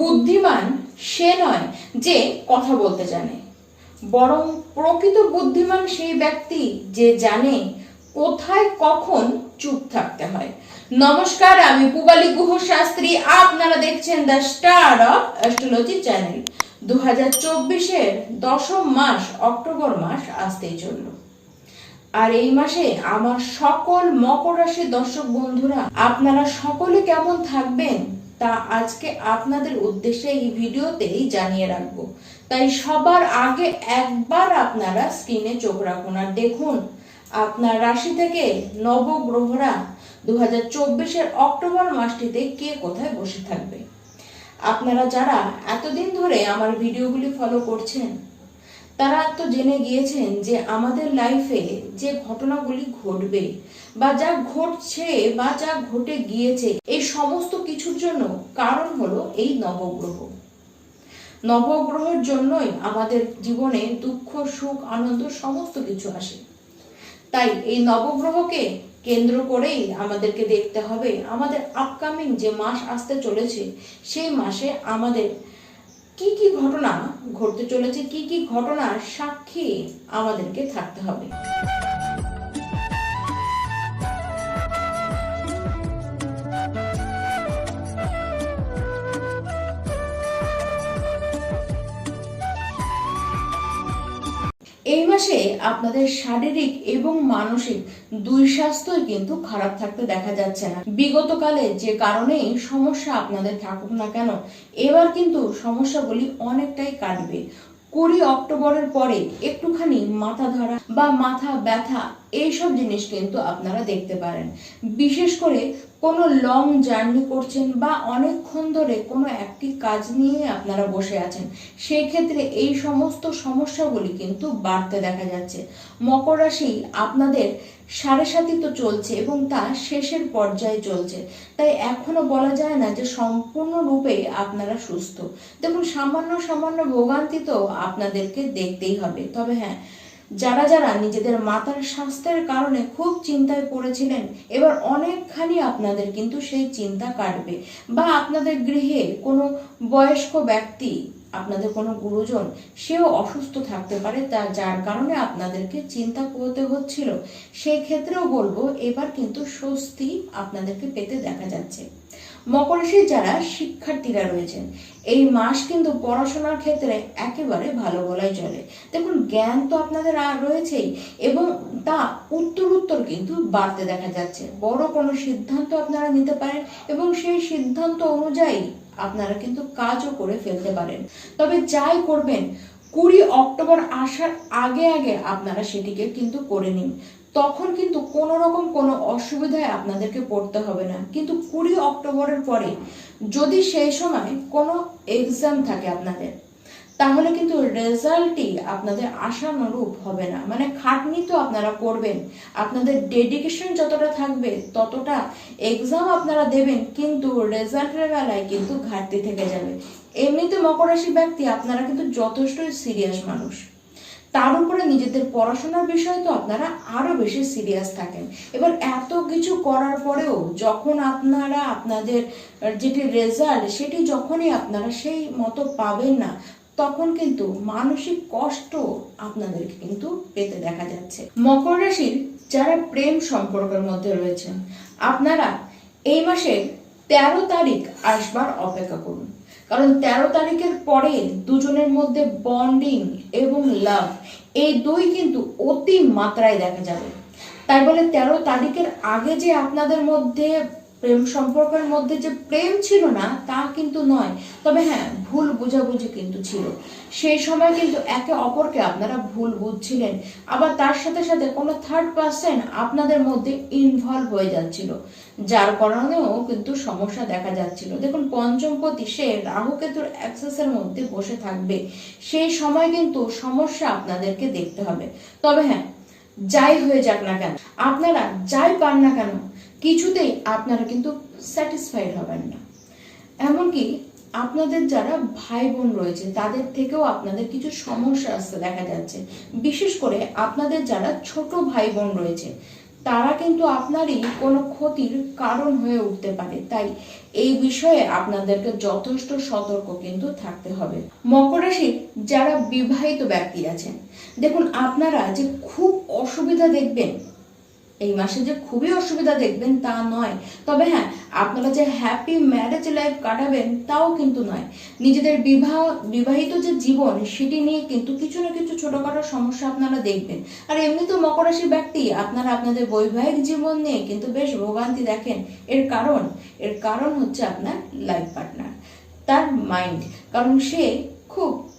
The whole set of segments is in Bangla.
বুদ্ধিমান সে নয় যে কথা বলতে জানে। বরং প্রকৃত বুদ্ধিমান সেই ব্যক্তি যে জানে কোথায় কখন চুপ থাকতে হয়। নমস্কার, আমি পুবালি গুহ শাস্ত্রী। আপনারা দেখছেন the star of astrology channel. দু হাজার চব্বিশের দশম মাস, অক্টোবর মাস আসতেই চলল। আর এই মাসে আমার সকল মকর রাশির দর্শক বন্ধুরা, আপনারা সকলে কেমন থাকবেন? তা আজকে আপনাদের উদ্দেশ্যে এই ভিডিওতেই জানিয়ে রাখব। তাই সবার আগে একবার আপনারা স্ক্রিনে চোখ রাখুন আর দেখুন, আপনার রাশি থেকে নবগ্রহরা দু হাজার চব্বিশের অক্টোবর মাসটিতে কে কোথায় বসে থাকবে? আপনারা যারা এতদিন ধরে আমার ভিডিওগুলি ফলো করছেন তারা তো জেনে গিয়েছেন যে আমাদের লাইফে যে ঘটনাগুলি ঘটবে, বা যা ঘটছে, বা যা ঘটে গিয়েছে, এই সমস্ত কিছুর জন্য কারণ হলো এই নবগ্রহ। নবগ্রহের জন্যই আমাদের জীবনে দুঃখ, সুখ, আনন্দ সমস্ত কিছু আসে। তাই এই নবগ্রহকে কেন্দ্র করেই আমাদেরকে দেখতে হবে, আমাদের আপকামিং যে মাস আসতে চলেছে, সেই মাসে আমাদের কি কি ঘটনা ঘটতে চলেছে কি কি ঘটনার সাক্ষী আমাদেরকে থাকতে হবে। এই মাসে আপনাদের শারীরিক এবং মানসিক দুই স্বাস্থ্যই কিন্তু খারাপ থাকতে দেখা যাচ্ছে না। বিগত কালে যে কারণেই সমস্যা আপনাদের থাকুক না কেন, এবার কিন্তু সমস্যাগুলি অনেকটাই কাটবে। কুড়ি অক্টোবরের পরে একটুখানি মাথা ধরা বা মাথা ব্যথা এইসব জিনিস কিন্তু আপনারা দেখতে পারেন। বিশেষ করে কোনো লং জার্নি করছেন বা অনেকক্ষণ ধরে কোনো একটি কাজ নিয়ে আপনারা বসে আছেন, সেই ক্ষেত্রে এই সমস্ত সমস্যাগুলি কিন্তু বাড়তে দেখা যাচ্ছে। মকর রাশি আপনাদের সাড়ে সাথী তো চলছে এবং তা শেষের পর্যায়ে চলছে। তাই এখনও বলা যায় না যে সম্পূর্ণরূপে আপনারা সুস্থ। দেখুন, সামান্য সামান্য ভোগান্তি তো আপনাদেরকে দেখতেই হবে। তবে হ্যাঁ যারা যারা নিজেদের মাতার স্বাস্থ্যের কারণে খুব চিন্তায় পড়েছিলেন, এবার অনেকখানি আপনাদের কিন্তু সেই চিন্তা কাটবে। বা আপনাদের গৃহে কোনো বয়স্ক ব্যক্তি, আপনাদের কোনো গুরুজন, সেও অসুস্থ থাকতে পারে, তা যার কারণে আপনাদেরকে চিন্তা করতে হচ্ছিল। সেই ক্ষেত্রেও বলব, এবার কিন্তু স্বস্তি আপনাদেরকে পেতে দেখা যাচ্ছে। মকর রাশির যারা শিক্ষার্থীরা রয়েছেন এই মাস কিন্তু পড়াশোনার ক্ষেত্রে একেবারে ভালো বলাই চলে। দেখুন, জ্ঞান তো আপনাদের আর রয়েছেই এবং তা উত্তর উত্তর কিন্তু বাড়তে দেখা যাচ্ছে। বড় কোনো সিদ্ধান্ত আপনারা নিতে পারেন এবং সেই সিদ্ধান্ত অনুযায়ী আপনারা কিন্তু কাজও করে ফেলতে পারেন। তবে যাই করবেন, কুড়ি অক্টোবর আসার আগে আগে আপনারা সেটিকে কিন্তু করে নিন। তখন কিন্তু কোনো রকম কোনো অসুবিধায় আপনাদেরকে পড়তে হবে না। কিন্তু কুড়ি অক্টোবরের পরে যদি সেই সময় কোনো এক্সাম থাকে আপনাদের, তাহলে কিন্তু রেজাল্টই আপনাদের আশানুরূপ হবে না। মানে খাটনি তো আপনারা করবেন, আপনাদের ডেডিকেশন যতটা থাকবে ততটা এক্সাম আপনারা দেবেন, কিন্তু রেজাল্টের বেলায় কিন্তু ঘাটতি থেকে যাবে। এমনিতে মকর রাশি ব্যক্তি, আপনারা কিন্তু যথেষ্টই সিরিয়াস মানুষ। তার উপরে নিজেদের পড়াশোনার বিষয়ে তো আপনারা আরও বেশি সিরিয়াস থাকেন। এবার এত কিছু করার পরেও যখন আপনারা আপনাদের যেটি রেজাল্ট সেটি যখনই আপনারা সেই মতো পাবেন না, তখন কিন্তু মানসিক কষ্ট আপনাদেরকে কিন্তু পেতে দেখা যাচ্ছে। মকর রাশির যারা প্রেম সম্পর্কের মধ্যে রয়েছেন, আপনারা এই মাসের তেরো তারিখ আসবার অপেক্ষা করুন। কারণ তেরো তারিখের পরে দুজনের মধ্যে বন্ডিং এবং লাভ এই দুই কিন্তু অতি মাত্রায় দেখা যাবে। তাই বলে তেরো তারিখের আগে যে আপনাদের মধ্যে প্রেম সম্পর্কের মধ্যে যে প্রেম ছিল না, তা কিন্তু নয়। তবে হ্যাঁ ভুল বোঝাবুঝি কিন্তু ছিল। সেই সময় কিন্তু একে অপরকে আপনারা ভুল বুঝছিলেন। আবার তার সাথে সাথে কোনো থার্ড পার্সন আপনাদের মধ্যে ইনভলভ হয়ে যাচ্ছিল। যার কারণেও কিন্তু সমস্যা দেখা যাচ্ছিল। দেখুন, পঞ্চমপতি সে রাহু কেতুর অ্যাক্সেসের মধ্যে বসে থাকবে। সেই সময় কিন্তু সমস্যা আপনাদেরকে দেখতে হবে। তবে হ্যাঁ যাই হয়ে যাক না কেন, আপনারা যাই পান না কেন কিছুতেই আপনারা কিন্তু স্যাটিসফাইড হবেন না। এমনকি আপনাদের যারা ভাই বোন রয়েছে, তাদের থেকেও আপনাদের কিছু সমস্যা আসতে দেখা যাচ্ছে। বিশেষ করে আপনাদের যারা ছোট ভাই বোন রয়েছে, তারা কিন্তু আপনারই কোনো ক্ষতির কারণ হয়ে উঠতে পারে। তাই এই বিষয়ে আপনাদেরকে যথেষ্ট সতর্ক কিন্তু থাকতে হবে। মকর যারা বিবাহিত ব্যক্তি আছেন, দেখুন আপনারা যে খুব অসুবিধা দেখবেন এই মাসে যে খুবই অসুবিধা দেখবেন তা নয়। তবে হ্যাঁ আপনারা যে হ্যাপি ম্যারেজ লাইফ কাটাবেন তাও কিন্তু নয়। নিজেদের বিবাহ, বিবাহিত যে জীবন, সেটি নিয়ে কিন্তু কিছু না কিছু ছোটখাটো সমস্যা আপনারা দেখবেন। আর এমনি তো মকর রাশির ব্যক্তি, আপনারা আপনাদের বৈবাহিক জীবন নিয়ে কিন্তু বেশ ভোগান্তি দেখেন। এর কারণ এর কারণ হচ্ছে আপনার লাইফ পার্টনার তার মাইন্ড কারণ সে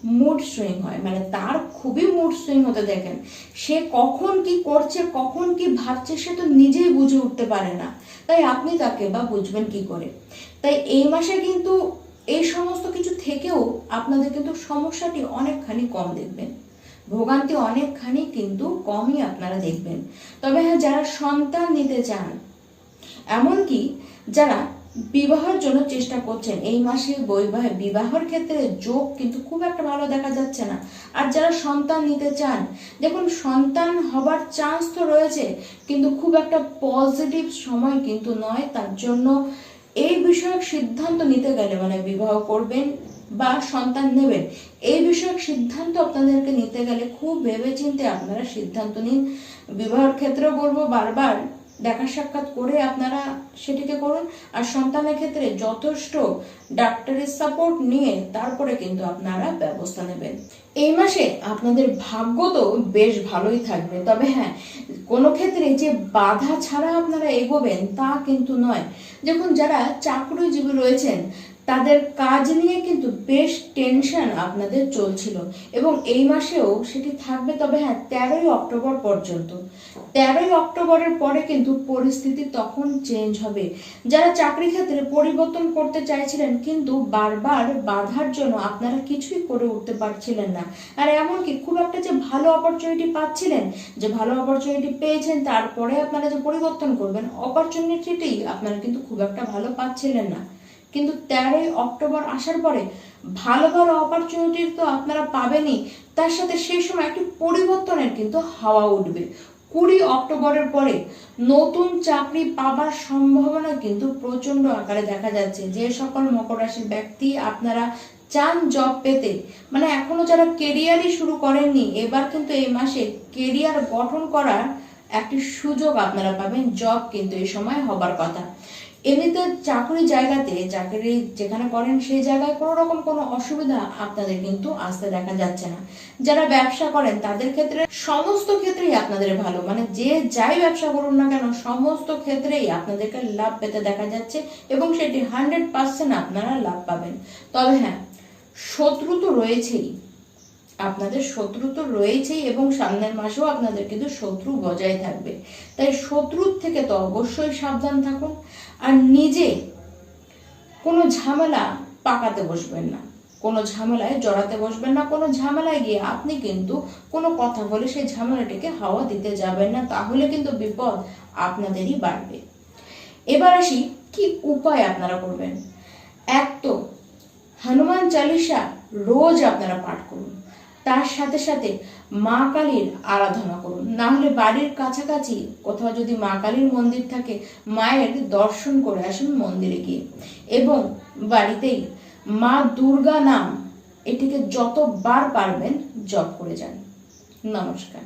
মুড সুইং হয়। মানে তার খুবই মুড সুইং হতে দেখেন। সে কখন কি করছে, কখন কি ভাবছে, সে তো নিজেই বুঝে উঠতে পারে না। তাই আপনি তাকে বা বুঝবেন কি করে? তাই এই মাসে কিন্তু এই সমস্ত কিছু থেকেও আপনাদের কিন্তু সমস্যাটি অনেকখানি কম দেখবেন। ভোগান্তি অনেকখানি কিন্তু কমই আপনারা দেখবেন। তবে হ্যাঁ যারা সন্তান নিতে চান, এমনকি যারা বিবাহের জন্য চেষ্টা করছেন। এই মাসে বৈবাহ বিবাহের ক্ষেত্রে যোগ কিন্তু খুব একটা ভালো দেখা যাচ্ছে না। আর যারা সন্তান নিতে চান, দেখুন, সন্তান হবার চান্স তো রয়েছে, কিন্তু খুব একটা পজিটিভ সময় কিন্তু নয়। তার জন্য এই বিষয়ক সিদ্ধান্ত নিতে গেলে মানে বিবাহ করবেন বা সন্তান নেবেন, এই বিষয়ক সিদ্ধান্ত আপনাদেরকে নিতে গেলে খুব ভেবেচিন্তে আপনারা সিদ্ধান্ত নিন। বিবাহের ক্ষেত্রেও বলব বারবার। দেখা সাক্ষাৎ করে আপনারা সেটিকে করুন। আর সন্তানের ক্ষেত্রে যথেষ্ট ডাক্তারের সাপোর্ট নিয়ে তারপরে কিন্তু আপনারা ব্যবস্থা নেবেন। এই মাসে আপনাদের ভাগ্য তো বেশ ভালোই থাকবে। তবে হ্যাঁ কোনো ক্ষেত্রে যে বাধা ছাড়া আপনারা এগোবেন তা কিন্তু নয়। দেখুন, যারা চাকরিজীবী রয়েছেন তাদের কাজ নিয়ে কিন্তু বেশ টেনশন আপনাদের চলছিল। এবং এই মাসেও সেটি থাকবে, তবে হ্যাঁ তেরোই অক্টোবর পর্যন্ত। তেরোই অক্টোবরের পরে কিন্তু পরিস্থিতি তখন চেঞ্জ হবে। যারা চাকরি ক্ষেত্রে পরিবর্তন করতে চাইছিলেন, কিন্তু বারবার বাধার জন্য আপনারা কিছুই করে উঠতে পারছিলেন না। আর এমনকি খুব একটা যে ভালো অপরচুনিটি পাচ্ছিলেন, যে ভালো অপরচুনিটি পেয়েছেন, তারপরে আপনারা যে পরিবর্তন করবেন অপরচুনিটিটি আপনারা কিন্তু খুব একটা ভালো পাচ্ছিলেন না। কিন্তু তেরোই অক্টোবর আসার পরে ভালো ভালো অপরচুনিটি তো আপনারা পাবেনই। তার সাথে সেই সময় একটি পরিবর্তনের কিন্তু হাওয়া উঠবে। কুড়ি অক্টোবরের পরে নতুন চাকরি পাবার সম্ভাবনা কিন্তু প্রচণ্ড আকারে দেখা যাচ্ছে। যে সকল মকর রাশির ব্যক্তি আপনারা চান জব পেতে মানে এখনও যারা কেরিয়ারই শুরু করেননি, এবার কিন্তু এই মাসে কেরিয়ার গঠন করার একটি সুযোগ আপনারা পাবেন। জব কিন্তু এই সময় হবার কথা। এমনিতে চাকরি জায়গাতে চাকরি যেখানে করেন, সেই জায়গায় কোনো রকম কোনো অসুবিধা আপনাদের কিন্তু আসতে দেখা যাচ্ছে না। যারা ব্যবসা করেন, তাদের ক্ষেত্রে সমস্ত ক্ষেত্রেই আপনাদের ভালো। মানে যে যাই ব্যবসা করুন না কেন, সমস্ত ক্ষেত্রেই আপনাদেরকে লাভ পেতে দেখা যাচ্ছে এবং সেটি হান্ড্রেড পার্সেন্ট আপনারা লাভ পাবেন। তবে হ্যাঁ শত্রু তো রয়েছেই। আপনাদের শত্রু তো রয়েছেই এবং সামনের মাসেও আপনাদের কিন্তু শত্রু বজায় থাকবে। তাই শত্রুর থেকে তো অবশ্যই সাবধান থাকুন আর নিজে কোনো ঝামেলা পাকাতে বসবেন না। কোনো ঝামেলায় জড়াতে বসবেন না। কোনো ঝামেলায় গিয়ে আপনি কিন্তু কোনো কথা বলে সেই ঝামেলাটিকে হাওয়া দিতে যাবেন না, তাহলে কিন্তু বিপদ আপনাদেরই বাড়বে। এবার আসি, কি উপায় আপনারা করবেন? এক তো, হনুমান চালিসা রোজ আপনারা পাঠ করুন। তার সাথে সাথে মা কালীর আরাধনা করুন। না হলে বাড়ির কাছাকাছি কোথাও যদি মা কালীর মন্দির থাকে, মায়ের দর্শন করে আসুন মন্দিরে গিয়ে। এবং বাড়িতেই মা দুর্গা নাম এটিকে যতবার পারবেন জপ করে যান। নমস্কার।